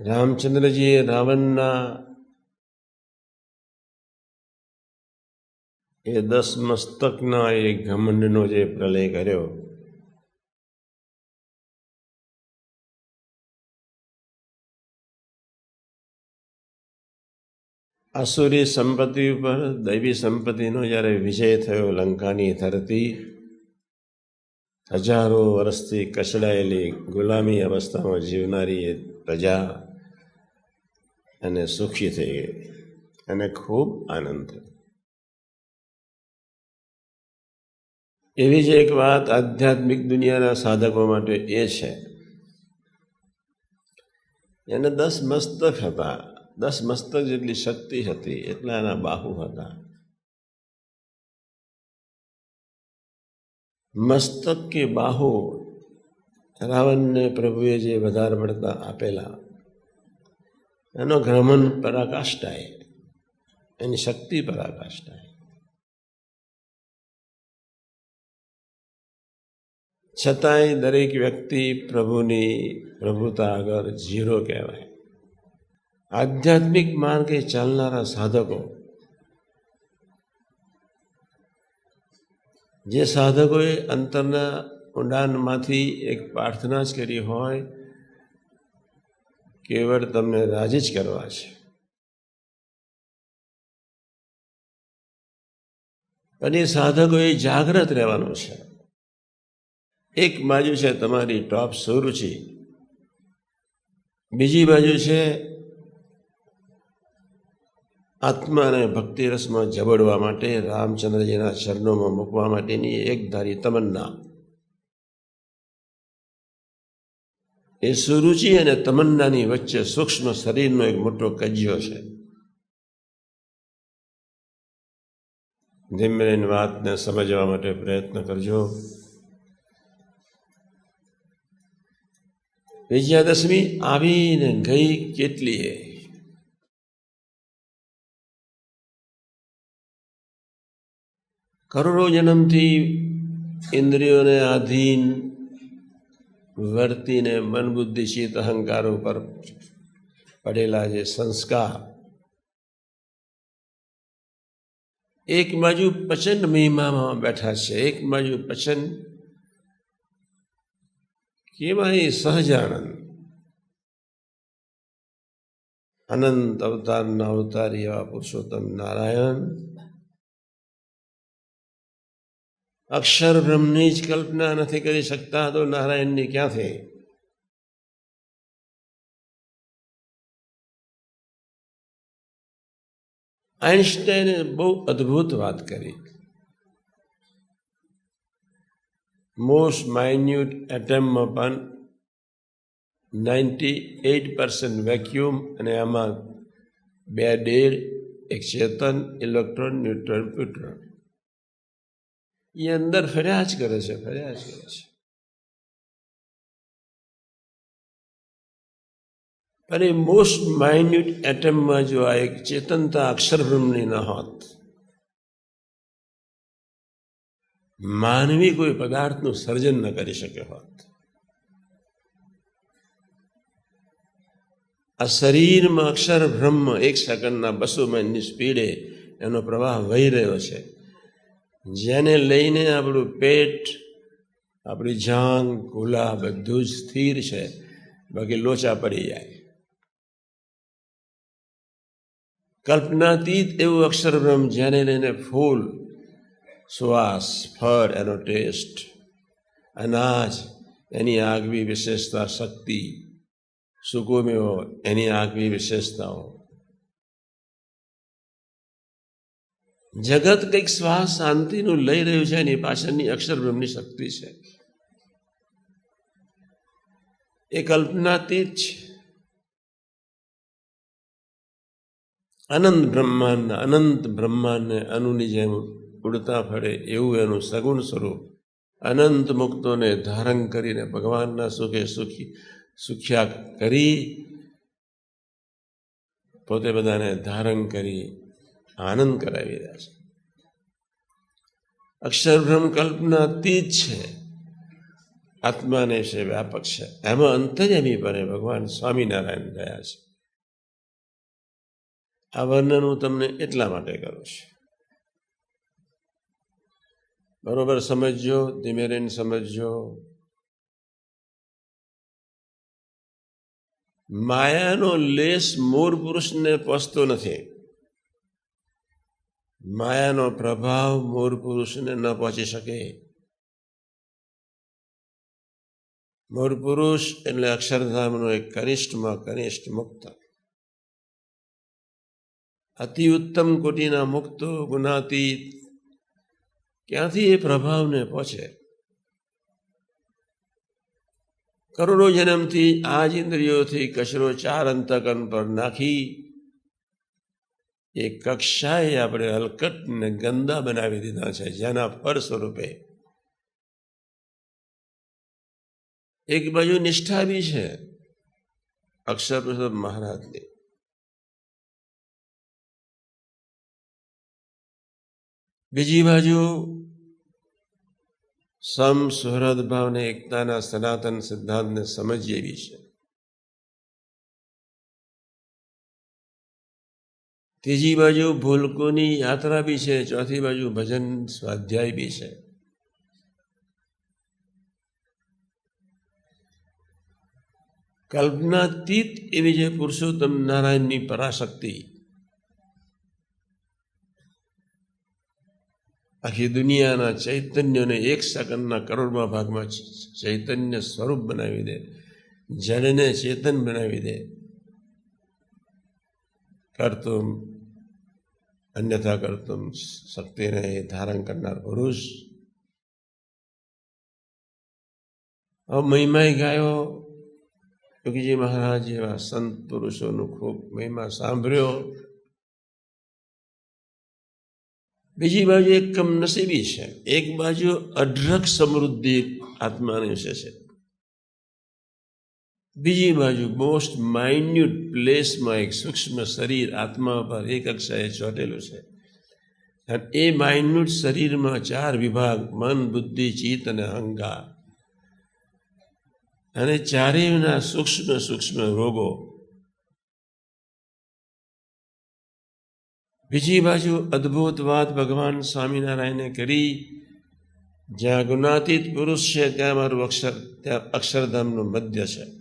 રામચંદ્રજીએ રાવણના એ દસ મસ્તકના એ ઘમંડનો જે પ્રલય કર્યો આસુરી સંપત્તિ ઉપર દૈવી સંપત્તિનો જ્યારે વિજય થયો લંકાની ધરતી હજારો વર્ષથી કચડાયેલી ગુલામી અવસ્થામાં જીવનારી એ પ્રજા અને સુખી થઈ ગઈ અને ખૂબ આનંદ. થયો એવી જ એક વાત આધ્યાત્મિક દુનિયાના સાધકો માટે એ છે. એને દસ મસ્તક હતા. દસ મસ્તક જેટલી શક્તિ હતી એટલા એના બાહુ હતા. મસ્તક કે બાહુ રાવણને પ્રભુએ જે વધારે પડતા આપેલા એનો ભ્રમણ પરાકાષ્ઠાએ, એની શક્તિ પરાકાષ્ઠાએ. છતાંય દરેક વ્યક્તિ પ્રભુની પ્રભુતા આગળ ઝીરો કહેવાય. આધ્યાત્મિક માર્ગે ચાલનારા સાધકો, જે સાધકોએ અંતરના ઊંડાણમાંથી એક પ્રાર્થના જ કરી હોય કેવળ તમને રાજી જ કરવા છે. અને સાધકોએ જાગ્રત રહેવાનું છે. એક બાજુ છે તમારી ટોપ સુરુચિ બીજી બાજુ છે આત્માને ભક્તિરસમાં ભક્તિ રસમાં જબડવા માટે રામચંદ્રજીના ચરણોમાં મૂકવા માટેની એક ધારી તમન્ના. એ સુરુચિ અને તમન્નાની વચ્ચે સૂક્ષ્મ શરીરનો એક મોટો કજ્યો છે. ધીમે વાતને સમજવા માટે પ્રયત્ન કરજો. વિજયાદશમી આવીને ગઈ કેટલીએ કરોડો જન્મથી ઇન્દ્રિયોને આધીન વર્તીને મન બુદ્ધિ ચિત્ત અહંકાર ઉપર પડેલા જે સંસ્કાર. એક બાજુ પ્રચંડ મહિમામાં બેઠા છે, એક બાજુ પ્રચંડ એ સહજાનંદ. અનંત અવતારના અવતારી એવા પુરુષોત્તમ નારાયણ અક્ષર બ્રહ્મની જ કલ્પના નથી કરી શકતા તો નારાયણની ક્યાંથી આઈન્સ્ટાઈને બહુ અદ્ભુત વાત કરી. મોસ્ટ માઇન્યુટ એટમમાં પણ નાઇન્ટી એઇટ પર્સન્ટ વેક્યુમ અને આમાં બે ડેર એક ચેતન, ઇલેક્ટ્રોન, ન્યુટ્રોન, પ્યુટ્રોન. એ અંદર ફર્યા જ કરે છે, ફર્યા જ કરે છે. અને મોસ્ટ માઇન્યુટ એટમમાં જો આ એક ચેતનતા અક્ષરબ્રહ્મની ન હોત, માનવી કોઈ પદાર્થનું સર્જન ન કરી શકે હોત. આ શરીરમાં અક્ષર એક સેકન્ડના બસો માઇલની સ્પીડે એનો પ્રવાહ વહી રહ્યો છે. જેને લઈને આપણું પેટ, આપણી જાંગ કુલા બધું જ સ્થિર છે. બાકી લોચા પડી જાય. કલ્પનાતીત એવું અક્ષરબ્રહ્મ જેને લઈને ફૂલ શ્વાસ ફળ એનો ટેસ્ટ, અનાજ, એની આગવી વિશેષતા, શક્તિ સુકુમ્યો એની આગવી વિશેષતાઓ. જગત કંઈક શ્વાસ શાંતિનું લઈ રહ્યું છે એની પાછળની અક્ષરબ્રહ્મની શક્તિ છે. એ કલ્પનાતીત છે. અનંત બ્રહ્માંડ અનંત બ્રહ્માંડને અનુની જેમ ઉડતા ફરે એવું એનું સગુણ સ્વરૂપ અનંત મુક્તોને ધારણ કરીને ભગવાનના સુખે સુખી, સુખ્યા કરી પોતે બધાને ધારણ કરી આનંદ કરાવી રહ્યા છે. અક્ષરભ્રમ કલ્પના તીજ છે. આત્માને છે વ્યાપક છે. એમાં અંતર્યામી બને ભગવાન સ્વામિનારાયણ ગયા છે. આ વર્ણન હું તમને એટલા માટે કરું છું. બરોબર સમજજો ધીમે રહીને સમજજો. માયાનો લેસ મૂળ પુરુષને પસતો નથી. માયાનો પ્રભાવ મૂળ પુરુષને ન પહોંચી શકે. મૂળ પુરુષ એટલે અક્ષરધામનો એક કનિષ્ઠમાં કનિષ્ઠ મુક્ત. અતિ ઉત્તમ કોટીના મુક્તો ગુણાતીત. ક્યાંથી એ પ્રભાવને પહોંચે? કરોડો જન્મથી આ જ ઇન્દ્રિયોથી કચરો ચાર અંતકન પર નાખી એ કક્ષાએ આપણે હલકટને ગંદા બનાવી દીધા છે, જેના ફળ સ્વરૂપે. એક બાજુ નિષ્ઠા બી છે, અક્ષર પ્રસાદ મહારાજની. બીજી બાજુ સમ સુહૃદ ભાવને એકતાના સનાતન સિદ્ધાંતને સમજી એવી છે. ત્રીજી બાજુ ભૂલકોની યાત્રા બી છે, ચોથી બાજુ ભજન સ્વાધ્યાય બી છે. કલ્પનાતીત એવી જે પુરુષોત્તમ નારાયણની પરાશક્તિ. આખી દુનિયાના ચૈતન્યને એક સેકન્ડના કરોડમાં ભાગમાં ચૈતન્ય સ્વરૂપ બનાવી દે જળને ચેતન બનાવી દે. કરતુમ અન્યથા કરતુમ શક્તિને ધારણ કરનાર પુરુષ હવે મહિમાય ગાયો યોગીજી મહારાજ એવા સંત પુરુષોનું ખૂબ મહિમા સાંભળ્યો બીજી બાજુ એક કમનસીબી છે એક બાજુ અઢળક સમૃદ્ધિ આત્માની વિશે છે બીજી બાજુ મોસ્ટ માઇન્યુટ પ્લેસમાં એક સૂક્ષ્મ શરીર આત્મા પર એક કક્ષાએ ચોટેલું છે. એ માઇન્યુટ શરીરમાં ચાર વિભાગ, મન, બુદ્ધિ, ચિત્ત અને અહંકાર. અને ચારેયના સૂક્ષ્મ સૂક્ષ્મ રોગો. બીજી બાજુ અદ્ભુત વાત ભગવાન સ્વામિનારાયણે કરી. જ્યાં ગુણાતીત પુરુષ છે, ત્યાં મારું અક્ષર, ત્યાં અક્ષરધામનું મધ્ય છે.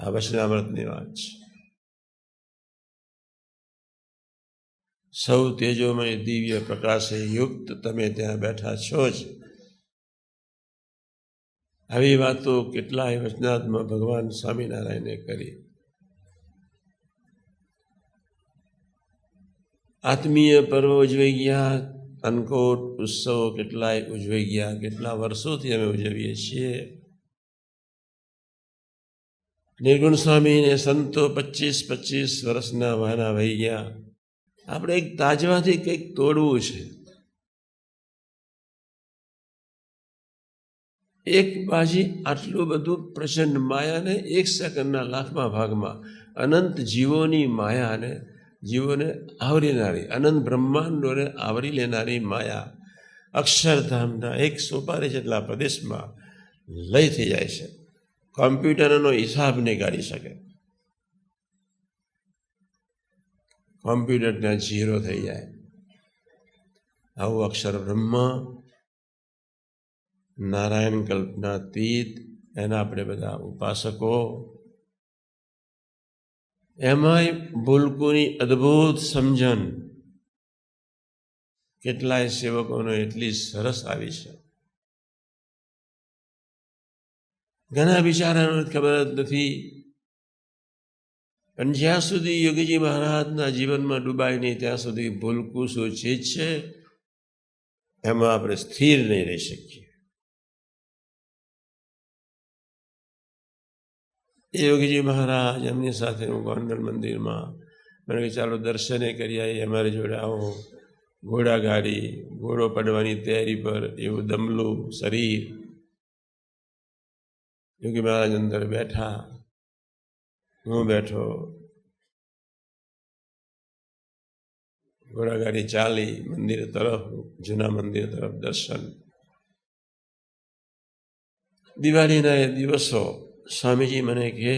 આ વચનામૃતની વાત છે સૌ તેજોમય દિવ્ય પ્રકાશે યુક્ત તમે ત્યાં બેઠા છો જ આવી વાતો કેટલાય વચનાત્મા ભગવાન સ્વામિનારાયણે કરી આત્મીય પર્વ ઉજવાઈ ગયા અનકોટ ઉત્સવો કેટલાય ઉજવાઈ ગયા કેટલા વર્ષોથી અમે ઉજવીએ છીએ નિર્ગુણ સ્વામીને સંતો પચીસ પચીસ વર્ષના વાના વહી ગયા. આપણે એક તાજવાથી કંઈક તોડવું છે. એક બાજી આટલું બધું પ્રચંડ માયાને એક સેકન્ડના લાખમાં ભાગમાં અનંત જીવોની માયાને, જીવોને આવરી લેનારી અનંત બ્રહ્માંડોને આવરી લેનારી માયા અક્ષરધામના એક સોપારી જેટલા પ્રદેશમાં લઈ થઈ જાય છે. કોમ્પ્યુટરનો હિસાબ નહીં કાઢી શકે. કોમ્પ્યુટર ત્યાં ઝીરો થઈ જાય. આવું અક્ષર બ્રહ્મ, નારાયણ કલ્પના તીત એના આપણે બધા ઉપાસકો. એમાંય ભૂલકુની અદ્ભુત સમજણ. કેટલાય સેવકોનો એટલી સરસ આવી છે. ઘણા બિચારાને ખબર જ નથી. પણ જ્યાં સુધી યોગીજી મહારાજના જીવનમાં ડૂબાય નહીં, ત્યાં સુધી ભૂલકું શું જ છે. એમાં આપણે સ્થિર નહીં રહી શકીએ. એ યોગીજી મહારાજ એમની સાથે હું ગોંડલ મંદિરમાં, મને કે ચાલો દર્શને કરી આવી અમારી જોડે આવો. ઘોડા ગાડી ઘોડો પડવાની તૈયારી પર, એવું દમલું શરીર. યોગી મહારાજ અંદર બેઠા હું બેઠો ઘોડાગાડી ચાલી મંદિર તરફ જૂના મંદિર તરફ દર્શન દિવાળીના એ દિવસો સ્વામીજી મને કહે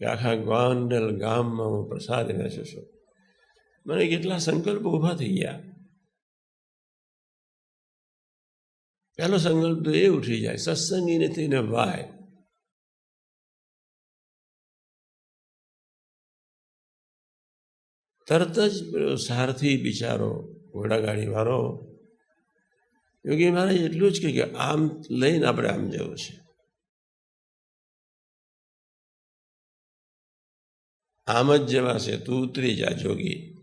કે આખા ગોંડલ ગામમાં હું પ્રસાદ વેચું છું મને કેટલા સંકલ્પો ઊભા થઈ ગયા પહેલો સંકલ્પ તો એ ઉઠી જાય સત્સંગી નથી ને વાય તરત જ સારથી બિચારો ઘોડાગાડી વાળો યોગી મહારાજ એટલું જ કહે કે આમ લઈને આપણે આમ જવું છે. આમ જ જવાશે, તું ઉતરી જા, જોગી.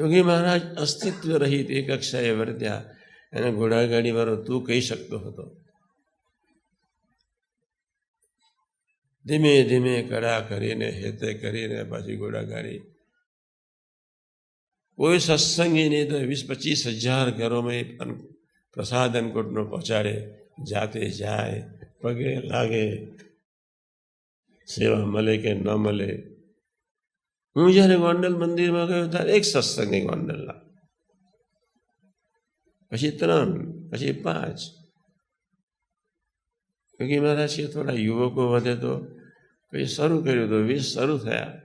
યોગી મહારાજ અસ્તિત્વ રહિત એ કક્ષાએ વર્ત્યા. એને ઘોડાગાડી વાળો તું કહી શકતો હતો. ધીમે ધીમે કડા કરીને, હેતે કરીને પાછી ઘોડાગાડી. કોઈ સત્સંગી નહીં તો વીસ પચીસ હજાર ઘરોમાં પ્રસાદ અન્નકૂટનો પહોંચાડે. જાતે જાય, પગે લાગે. સેવા મળે કે ન મળે હું જ્યારે ગોંડલ મંદિરમાં ગયો ત્યારે એક સત્સંગી ગોંડલના પછી ત્રણ પછી પાંચ યોગી મહારાજ છે થોડા યુવકો વધે તો પછી શરૂ કર્યું તો વીસ શરૂ થયા